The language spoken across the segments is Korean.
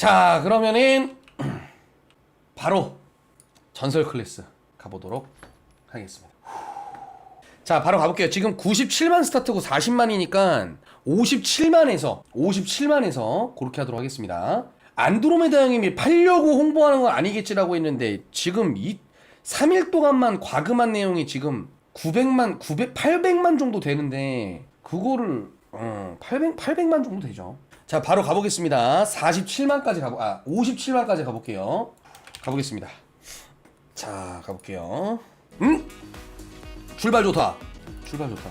자 그러면은 바로 전설 클래스 가보도록 하겠습니다. 자 바로 가볼게요. 지금 97만 스타트고 40만이니까 57만에서 57만에서 그렇게 하도록 하겠습니다. 안드로메다 형님이 팔려고 홍보하는 건 아니겠지라고 했는데 지금 이 3일 동안만 과금한 내용이 지금 900만 900 800만 정도 되는데 그거를 어, 800 800만 정도 되죠. 자 바로 가보겠습니다. 47만까지 가보 아 57만까지 가볼게요. 가보겠습니다. 자 가볼게요. 음 출발 좋다. 출발 좋다.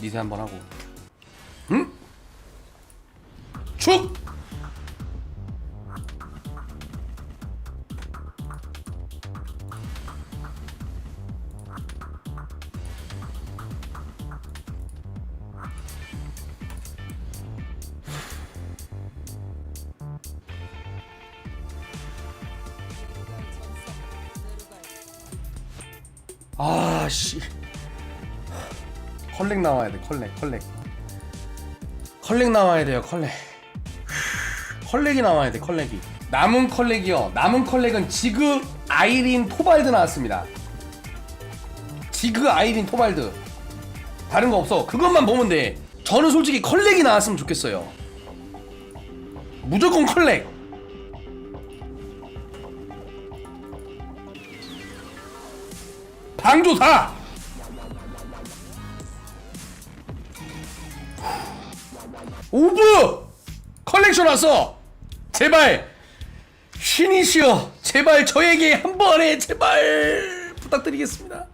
미세 한번 하고. 음? 축! 아, 씨. 컬렉 나와야 돼, 컬렉, 컬렉. 컬렉 나와야 돼요, 컬렉. 컬렉이 나와야 돼, 컬렉이. 남은 컬렉이요. 남은 컬렉은 지그 아이린 토발드 나왔습니다. 지그 아이린 토발드. 다른 거 없어. 그것만 보면 돼. 저는 솔직히 컬렉이 나왔으면 좋겠어요. 무조건 컬렉. 방조사! 오브! 컬렉션 왔어! 제발! 신이시여! 제발 저에게 한 번에 제발 부탁드리겠습니다.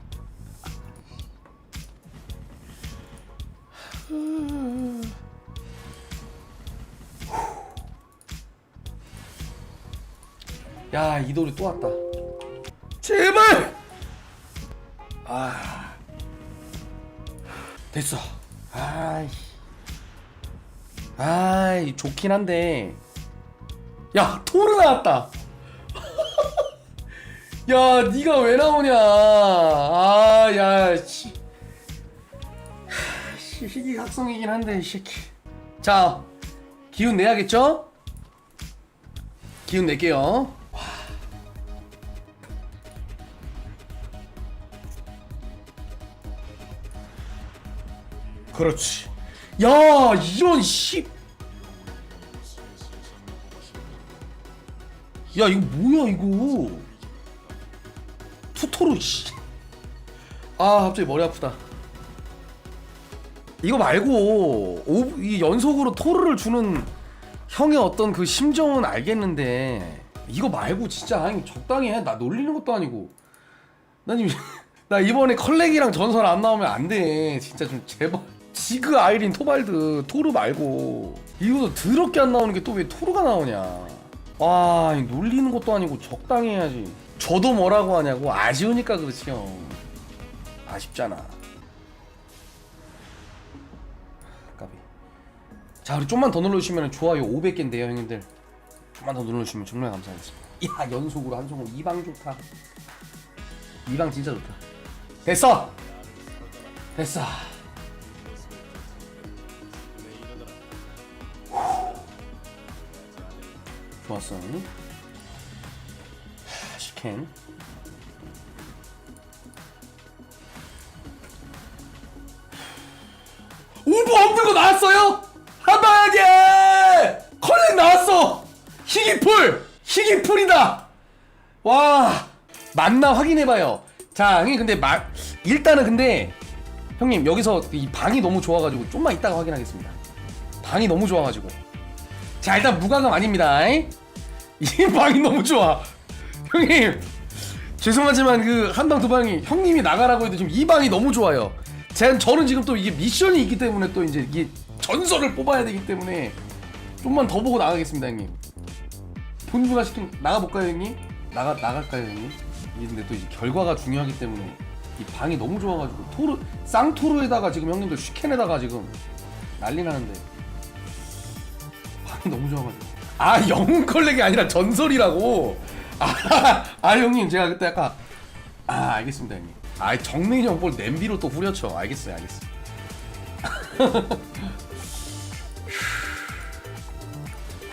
야, 이 노래 또 왔다. 제발! 아. 됐어. 아이. 아이 좋긴 한데. 야 토르 나왔다. 야 니가 왜 나오냐. 아야 씨. 씨 희귀각성이긴 한데 이 새끼. 자 기운 내야겠죠? 기운 낼게요 그렇지. 야, 이런 씨. 야, 이거 뭐야, 이거. 투토로, 씨. 아, 갑자기 머리 아프다. 이거 말고, 오, 이 연속으로 토르를 주는 형의 어떤 그 심정은 알겠는데, 이거 말고 진짜 아니 적당히 해. 나 놀리는 것도 아니고. 나 지금 나 이번에 컬렉이랑 전설 안 나오면 안 돼. 진짜 좀 제발. 지그 아이린 토발드 토르 말고 이것도 더럽게 안 나오는 게 또 왜 토르가 나오냐. 와이 놀리는 것도 아니고 적당히 해야지. 저도 뭐라고 하냐고 아쉬우니까 그렇지 형. 아쉽잖아. 까비. 자 우리 좀만 더 눌러주시면 좋아요 500개인데요 형님들. 좀만 더 눌러주시면 정말 감사하겠습니다. 야 연속으로 한 송은 이방 좋다. 이방 진짜 좋다. 됐어. 됐어. 좋았어. 오버 없는 거 나왔어요? 한방에 컬렉 나왔어. 희귀풀, 희귀풀이다. 와, 맞나 확인해봐요. 자, 형님 근데 마, 일단은 근데 형님 여기서 이 방이 너무 좋아가지고 좀만 이따가 확인하겠습니다. 방이 너무 좋아가지고. 자 일단 무과금 아닙니다. 이 방이 너무 좋아. 형님 죄송하지만 그 한방 두 방이 형님이 나가라고 해도 지금 이 방이 너무 좋아요. 제 저는 지금 또 이게 미션이 있기 때문에 또 이제 이게 전설을 뽑아야 되기 때문에 좀만 더 보고 나가겠습니다 형님. 본주가 시킨 나가 볼까요 형님? 나가 나갈까요 형님? 근데 또 이제 결과가 중요하기 때문에 이 방이 너무 좋아가지고 토르 쌍토르에다가 지금 형님들 슈켄에다가 지금 난리 나는데 방이 너무 좋아가지고 아 영웅 컬렉이 아니라 전설이라고. 아, 아 형님 제가 그때 아까 아 알겠습니다 형님. 아 정민이 형볼 냄비로 또 후려쳐. 알겠어요 알겠어요.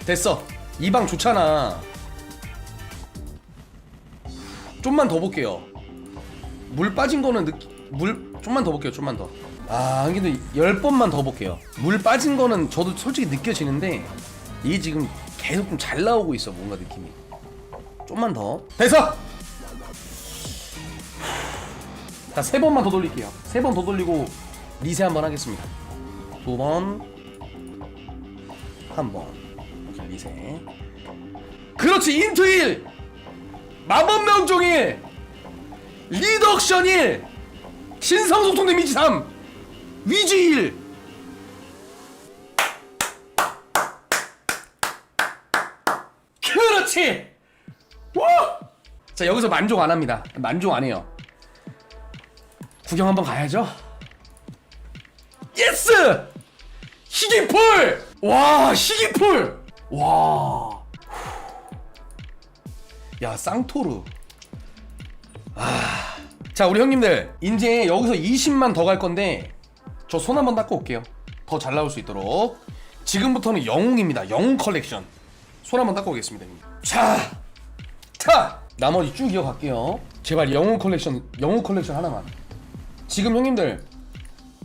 됐어. 이 방 좋잖아. 좀만 더 볼게요. 물 빠진 거는 느끼 물 좀만 더 볼게요 좀만 더 아 근데 열 번만 더 볼게요. 물 빠진 거는 저도 솔직히 느껴지는데 이게 지금 계속 좀 잘 나오고 있어 뭔가 느낌이. 좀만 더. 됐어! 자 세 번만 더 돌릴게요. 세 번 더 돌리고 리세 한 번 하겠습니다. 두 번. 한번. 이렇게 리세 그렇지 인트 1 마법 명종 1 리덕션 1 신성소통 데미지 3 위지 1 그렇지. 와! 자 여기서 만족 안 합니다. 만족 안 해요. 구경 한번 가야죠. 예스! 희귀풀! 와 희귀풀! 와 야 쌍토르. 아. 자 우리 형님들 이제 여기서 20만 더 갈 건데 저 손 한번 닦고 올게요. 더 잘 나올 수 있도록. 지금부터는 영웅입니다. 영웅 컬렉션. 손 한번 닦고 오겠습니다 형님 자, 자 나머지 쭉 이어갈게요. 제발 영웅 컬렉션 영웅 컬렉션 하나만. 지금 형님들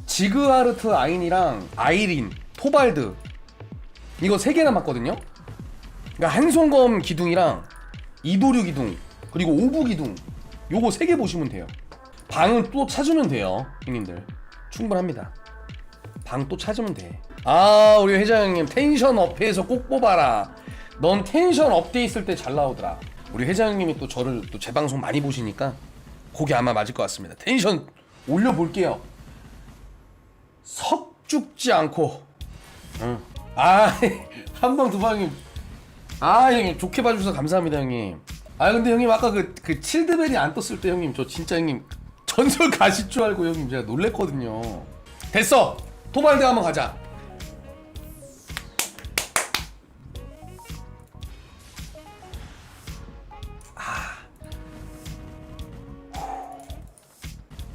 지그하르트 아인이랑 아이린 토발드 이거 세개 남았거든요? 그러니까 한송검 기둥이랑 이도류 기둥 그리고 오부 기둥 요거 세 개 보시면 돼요. 방은 또 찾으면 돼요 형님들. 충분합니다. 방 또 찾으면 돼 아 우리 회장님 텐션 업해서 꼭 뽑아라 넌 텐션 업돼 있을 때 잘 나오더라. 우리 회장님이 또 저를 또 제 방송 많이 보시니까 그게 아마 맞을 것 같습니다. 텐션 올려볼게요. 석 죽지 않고. 응. 아 한 방 두 방님. 아 형님 좋게 봐주셔서 감사합니다 형님. 아 근데 형님 아까 그, 그 칠드벨이 안 떴을 때 형님 저 진짜 형님 전설 가실 줄 알고 형님 제가 놀랬거든요. 됐어. 토발대 한번 가자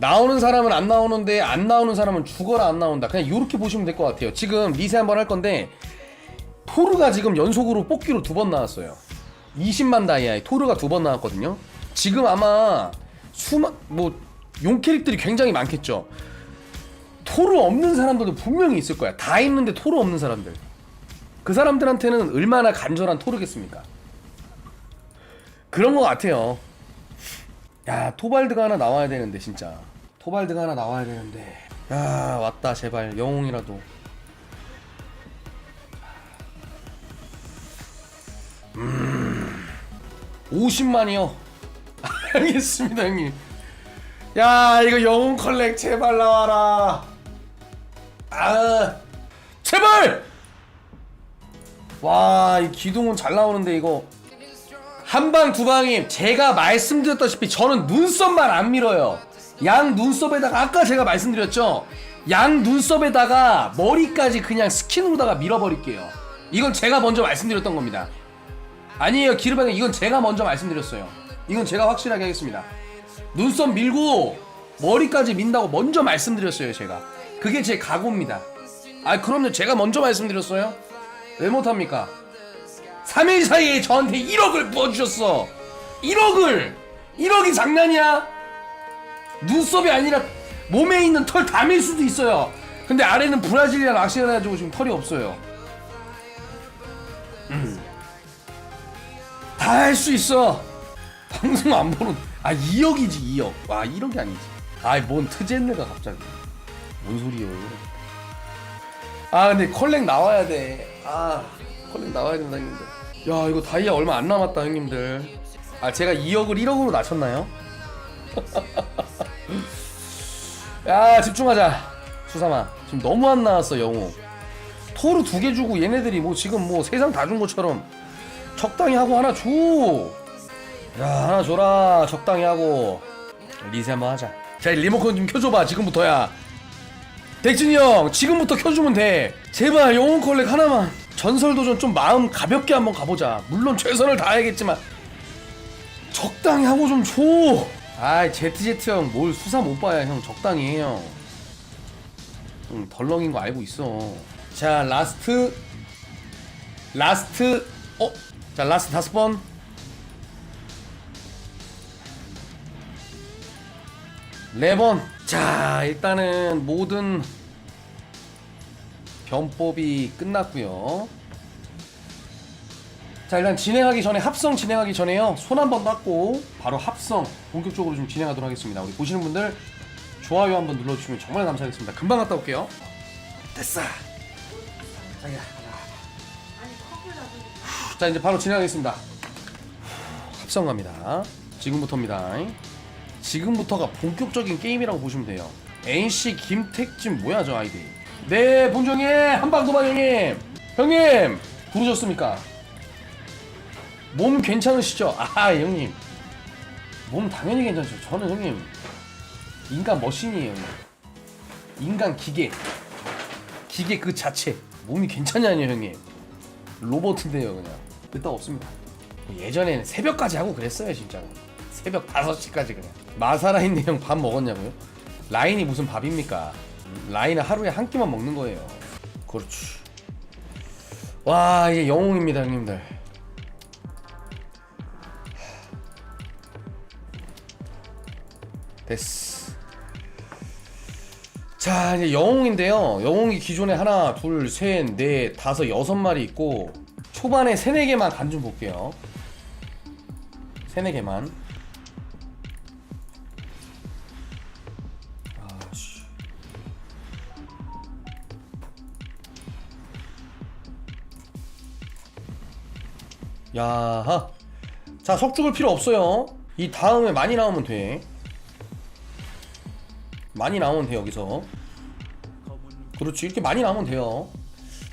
나오는 사람은 안 나오는데 안 나오는 사람은 죽어라 안 나온다. 그냥 이렇게 보시면 될 것 같아요. 지금 리세 한번 할 건데 토르가 지금 연속으로 뽑기로 두 번 나왔어요. 20만 다이아에 토르가 두 번 나왔거든요. 지금 아마 수만 뭐용 캐릭들이 굉장히 많겠죠. 토르 없는 사람들도 분명히 있을 거야. 다 있는데 토르 없는 사람들. 그 사람들한테는 얼마나 간절한 토르겠습니까? 그런 것 같아요. 야 토발드가 하나 나와야 되는데 진짜 토발드가 하나 나와야 되는데. 야 왔다 제발. 영웅이라도. 음. 50만이요. 알겠습니다 형님. 야 이거 영웅 컬렉 제발 나와라. 아. 제발! 와 이 기둥은 잘 나오는데 이거. 한 방 두방님 제가 말씀드렸다시피 저는 눈썹만 안 밀어요 양 눈썹에다가 아까 제가 말씀드렸죠? 양 눈썹에다가 머리까지 그냥 스킨으로다가 밀어버릴게요. 이건 제가 먼저 말씀드렸던 겁니다. 아니에요 기르방님 이건 제가 먼저 말씀드렸어요. 이건 제가 확실하게 하겠습니다. 눈썹 밀고 머리까지 민다고 먼저 말씀드렸어요 제가. 그게 제 각오입니다. 아 그럼요. 제가 먼저 말씀드렸어요? 왜 못합니까? 3일 사이에 저한테 1억을 부어주셨어. 1억을! 1억이 장난이야 눈썹이 아니라 몸에 있는 털다밀 수도 있어요. 근데 아래는 브라질리안 낚시를 해가지고 지금 털이 없어요. 음. 다할 수 있어. 방송 안 보는 아 2억이지 2억 와 1억이 아니지. 아이 뭔 트젠느가 갑자기. 뭔 소리요 아 근데 컬렉 나와야 돼 아 컬렉 나와야 된다 형님들. 야 이거 다이아 얼마 안 남았다 형님들. 아 제가 2억을 1억으로 낮췄나요? 야 집중하자 수삼아 지금 너무 안 나왔어 영웅 토르 두 개 주고 얘네들이 뭐 지금 뭐 세상 다 준 것처럼 적당히 하고 하나 줘. 야 하나 줘라 적당히 하고 리세 한번 하자. 자 리모컨 좀 켜줘봐 지금부터야. 덱진이 형 지금부터 켜주면 돼. 제발 영웅 컬렉 하나만. 전설 도전 좀 마음 가볍게 한번 가보자. 물론 최선을 다해야겠지만 적당히 하고 좀 줘. 아이 제트제트 형뭘 수사 못 봐야 형 적당히 해 형. 응 덜렁인 거 알고 있어. 자 라스트 라스트 어? 자 라스트 다섯 번 네번 자 일단은 모든 변법이 끝났고요 자 일단 진행하기 전에 합성 진행하기 전에요. 손 한 번 닦고 바로 합성 본격적으로 좀 진행하도록 하겠습니다. 우리 보시는 분들 좋아요 한번 눌러주시면 정말 감사하겠습니다. 금방 갔다 올게요. 됐어. 자기야 자 이제 바로 진행하겠습니다. 합성 갑니다. 지금부터입니다. 지금부터가 본격적인 게임이라고 보시면 돼요. NC 김택진 뭐야 저 아이디? 네 본종님 한방도마 형님. 형님 부르셨습니까 몸 괜찮으시죠? 아 형님. 몸 당연히 괜찮죠. 저는 형님 인간 머신이에요 형님. 인간 기계. 기계 그 자체. 몸이 괜찮냐뇨 형님? 로봇인데요 그냥. 끄떡 없습니다. 예전에는 새벽까지 하고 그랬어요 진짜로. 새벽 5시까지 그냥. 마사라인 내형 밥 먹었냐고요? 라인이 무슨 밥입니까? 라인은 하루에 한 끼만 먹는 거예요. 그렇지. 와 이제 영웅입니다 형님들 됐어. 자 이제 영웅인데요. 영웅이 기존에 하나 둘셋넷 다섯 여섯 마리 있고 초반에 세네 개만 간 좀 볼게요. 세네 개만. 야하. 자 석죽을 필요 없어요. 이 다음에 많이 나오면 돼 많이 나오면 돼 여기서. 그렇지 이렇게 많이 나오면 돼요.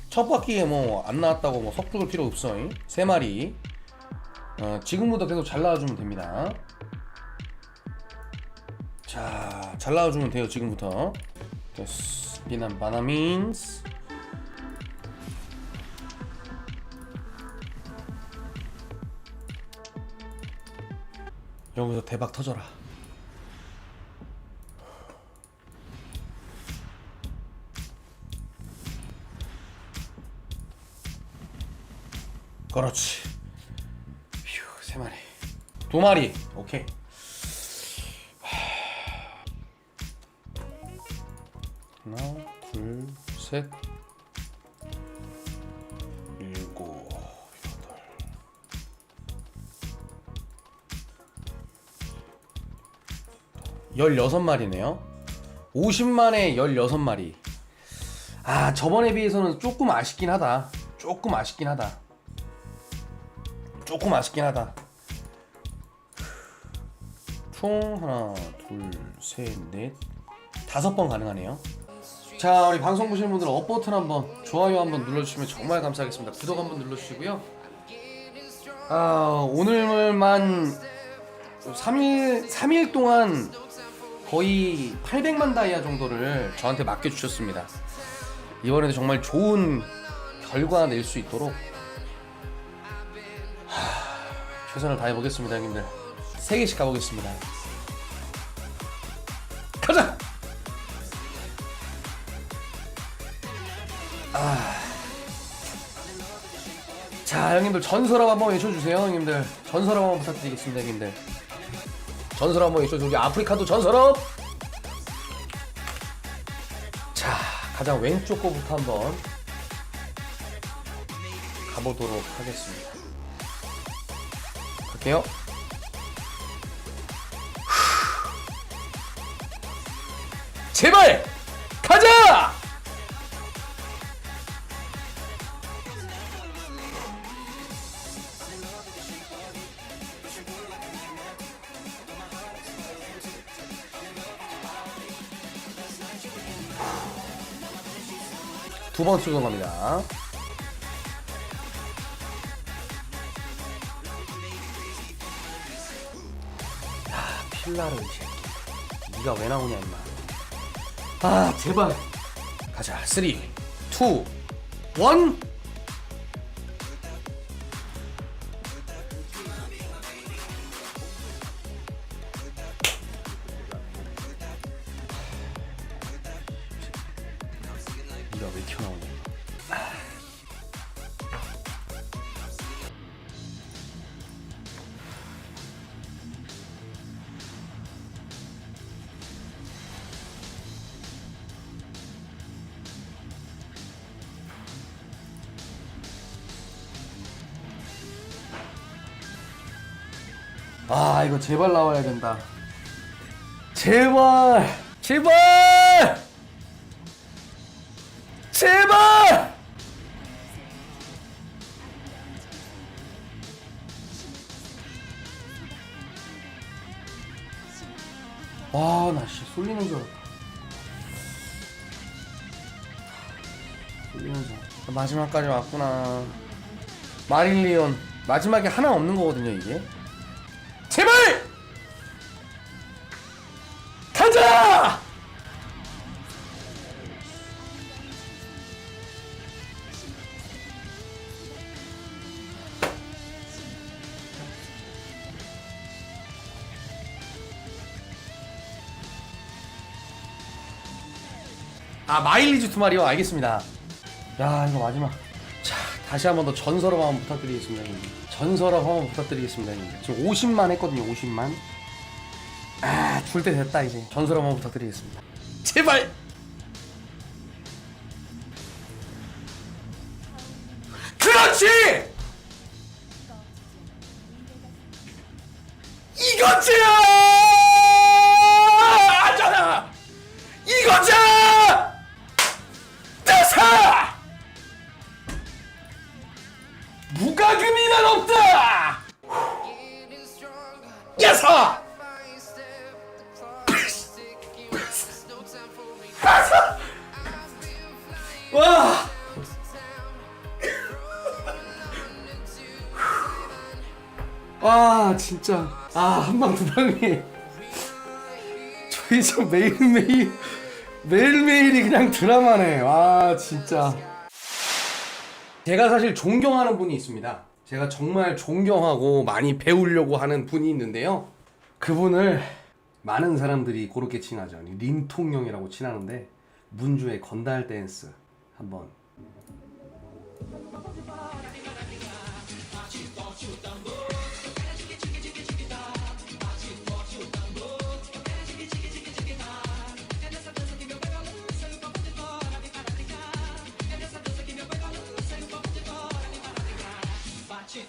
첫 바퀴에 뭐 안 나왔다고 뭐 석죽을 필요 없어 세 마리. 어, 지금부터 계속 잘 나와주면 됩니다. 자 잘 나와주면 돼요 지금부터. 됐어. 비난 바나민스. 여기서 대박 터져라 그렇지. 휴, 세 마리. 두 마리. 오케이. 하. 하나, 둘, 셋, 일곱, 여덟. 열여섯 마리네요. 50만에 16마리. 아, 저번에 비해서는 조금 아쉽긴 하다. 조금 아쉽긴 하다. 조금 아쉽긴 하다. 총 하나, 둘, 셋, 넷, 다섯 번 가능하네요. 자, 우리 방송 보시는 분들 업 버튼 한번 좋아요 한번 눌러주시면 정말 감사하겠습니다. 구독 한번 눌러주시고요. 아, 오늘만 3일 3일 동안 거의 800만 다이아 정도를 저한테 맡겨주셨습니다. 이번에도 정말 좋은 결과 낼 수 있도록 최선을 다해 보겠습니다, 형님들. 세 개씩 가보겠습니다. 가자. 아. 자, 형님들 전설함 한번 외쳐주세요, 형님들. 전설함 한번 부탁드리겠습니다, 형님들. 전설함 한번 외쳐주세요. 아프리카도 전설함. 자, 가장 왼쪽 거부터 한번 가보도록 하겠습니다. 갈게요. 제발 가자! 두 번 수정 갑니다. 야, 필라를 이 새끼. 네가 왜 나오냐 임마. 아, 제발. 가자. 3 2 1 아 이거 제발 나와야 된다. 제발! 제발! 제발! 와나씨 쏠리는 줄 알았다. 쏠리는 줄 알았다. 마지막까지 왔구나. 마릴리온. 마지막에 하나 없는 거거든요 이게 가자! 아 마일리지 두 마리요? 알겠습니다. 야 이거 마지막. 자 다시 한 번 더 전설업 한번 부탁드리겠습니다 전설업 한번 부탁드리겠습니다 지금 50만 했거든요 50만 아 줄 때 됐다 이제. 전설업 한번 부탁드리겠습니다. 제발 진짜. 아 한방 두방이. 저희 저 매일매일 매일매일이 그냥 드라마네. 와 진짜. 제가 사실 존경하는 분이 있습니다. 제가 정말 존경하고 많이 배우려고 하는 분이 있는데요. 그분을 많은 사람들이 그렇게 칭하죠. 림통령이라고 칭하는데 문주의 건달 댄스 한번 에?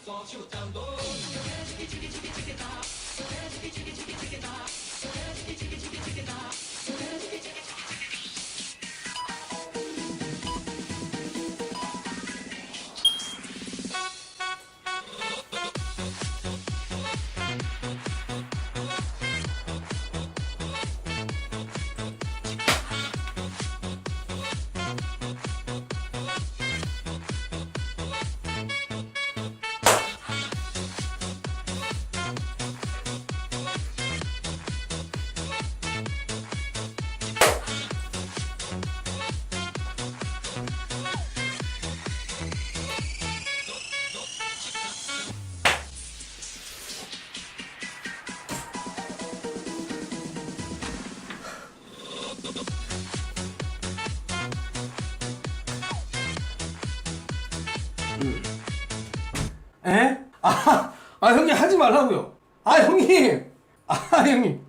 하지 말라고요. 아 형님, 아 형님,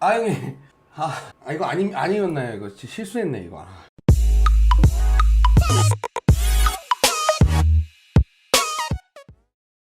아 형님, 아, 아 이거 아니 아니었나요? 이거 실수했네 이거. 아.